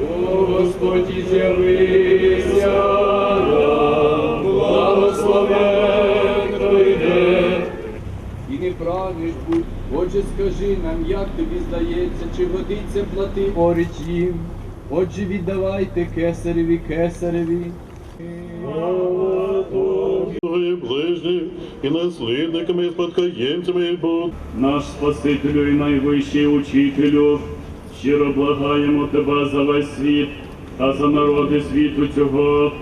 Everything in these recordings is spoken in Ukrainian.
Господь з'явися нам, благословен йде. І не прагнеш будь, Отже, скажи нам, як тобі здається, чи годиться плати поруч їм. Отже, віддавайте кесареві кесареві. Твої і наслідниками, і спадкоємцями будуть. Наш Спасителю і найвищий учителю, щиро благаємо Тебе за весь світ та за народи світу цього.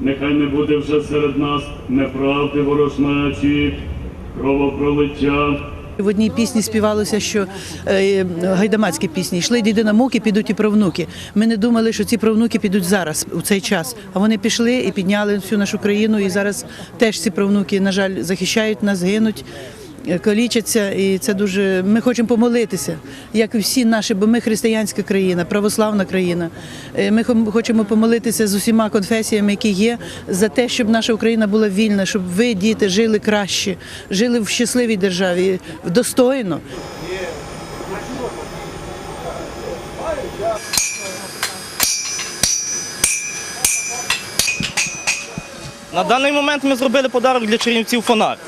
Нехай не буде вже серед нас неправди ворожнечі, кровопролиття. В одній пісні співалося, що е, гайдамацькі пісні йшли діди на муки, підуть і правнуки. Ми не думали, що ці правнуки підуть зараз, у цей час. А вони пішли і підняли всю нашу країну. І зараз теж ці правнуки, на жаль, захищають нас, гинуть. Калічаться, і це дуже. Ми хочемо помолитися, як і всі наші, бо ми християнська країна, православна країна. Е, Ми хочемо помолитися з усіма конфесіями, які є, за те, щоб наша Україна була вільна, щоб ви, діти, жили краще, жили в щасливій державі, достойно. На даний момент ми зробили подарок для чернівців фонар.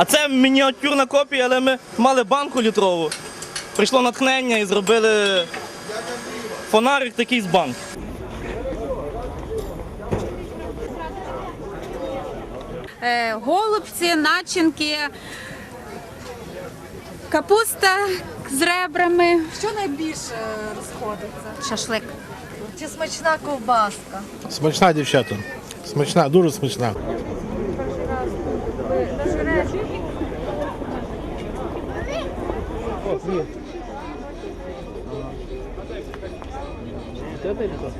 А це мініатюрна копія, але ми мали банку літрову. Прийшло натхнення і зробили фонарик такий з банк. е, голубці, начинки, капуста з ребрами, Що найбільше розходиться? шашлик. Чи смачна ковбаска? Смачна дівчата. Смачна, дуже смачна. Привет. Вот это или что?